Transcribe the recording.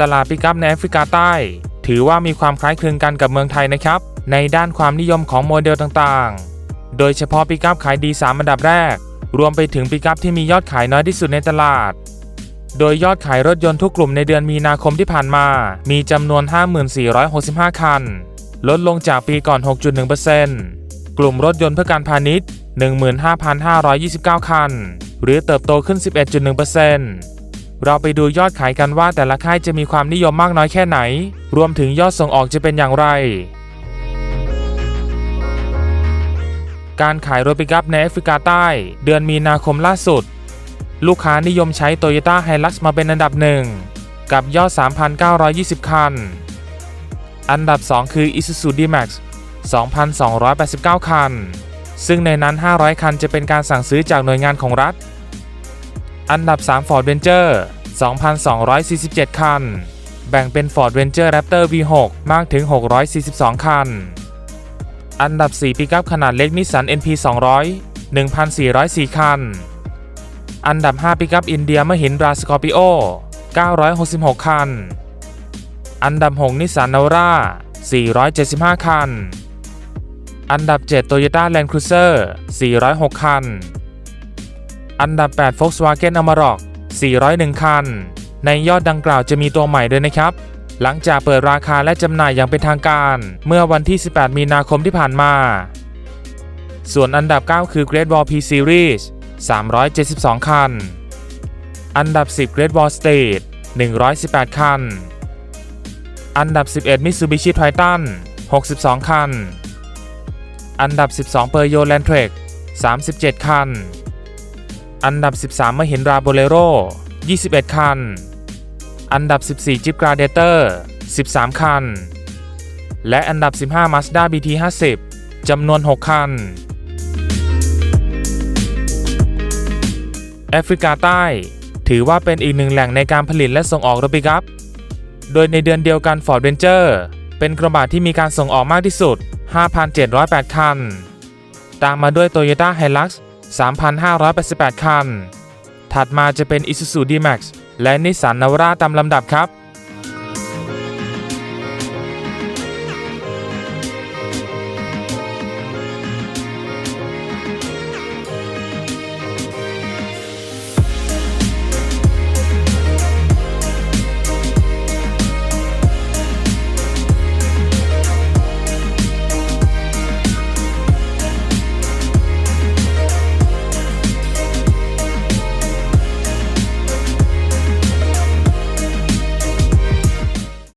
ตลาดปิกัพในแอฟริกาใต้ ถือว่ามีความคล้ายคลึงกันกับเมืองไทยนะครับ ในด้านความนิยมของโมเดลต่างๆ โดยเฉพาะปิกัพขายดี 3 อันดับแรก รวมไปถึงปิกัพที่มียอดขายน้อยที่สุดในตลาด โดยยอดขายรถยนต์ทุกกลุ่มในเดือนมีนาคมที่ผ่านมา มีจำนวน 5465 คัน ลดลงจากปีก่อน 6.1%กลุ่มรถยนต์เพื่อการพาณิชย์ 15,529 คัน หรือเติบโตขึ้น 11.1% เราไปดูยอดขายกันว่าแต่ละค่ายจะมีความนิยมมากน้อยแค่ไหน รวมถึงยอดส่งออกจะเป็นอย่างไร การขายรถปิกัพในแอฟริกาใต้ เดือนมีนาคมล่าสุด ลูกค้านิยมใช้ Toyota Hilux มาเป็นอันดับหนึ่งกับยอด 3,920 คัน อันดับ 2 คือ Isuzu D-Max 2,289 คัน ซึ่งในนั้น 500 คันจะเป็นการสั่งซื้อจากหน่วยงานของรัฐ อันดับ 3 Ford Ranger 2,247 คัน แบ่งเป็น Ford Ranger Raptor V6 มากถึง 642 คัน อันดับ 4 ปิกอัพขนาดเล็กนิสสัน NP 200 1,404 คัน อันดับ 5 ปิกอัพอินเดียมหินราสกอร์ปิโอ 966 คัน อันดับ 6 นิสสันนาวรา475 คัน อันดับ 7 Toyota Land Cruiser 406 คัน อันดับ 8 Volkswagen Amarok 401 คัน ในยอดดังกล่าวจะมีตัวใหม่ด้วยนะครับ หลังจากเปิดราคาและจำหน่ายอย่างเป็นทางการ เมื่อวันที่ 18 มีนาคมที่ผ่านมา ส่วนอันดับ 9 คือ Great Wall P Series 372 คัน อันดับ 10 Great Wall State 118 คัน อันดับ 11 Mitsubishi Triton 62 คัน อันดับ 12 p e r y o Landtrek 37 คัน อันดับ 13 Mahindra Bolero 21 คัน อันดับ 14 Jeep Gladiator 13 คัน และอันดับ 15 Mazda BT 50 จำนวน 6 คัน แอฟริกาใต้ ถือว่าเป็นอีกหนึ่งแหล่งในการผลิตและส่งออกรถปิกอัพโดยในเดือนเดียวกัน Ford Ranger เป็นกระบะที่มีการส่งออกมากที่สุด 5,708 คัน ตามมาด้วย Toyota Hilux 3,588 คัน ถัดมาจะเป็น Isuzu D-Max และ Nissan Navara ตามลำดับครับ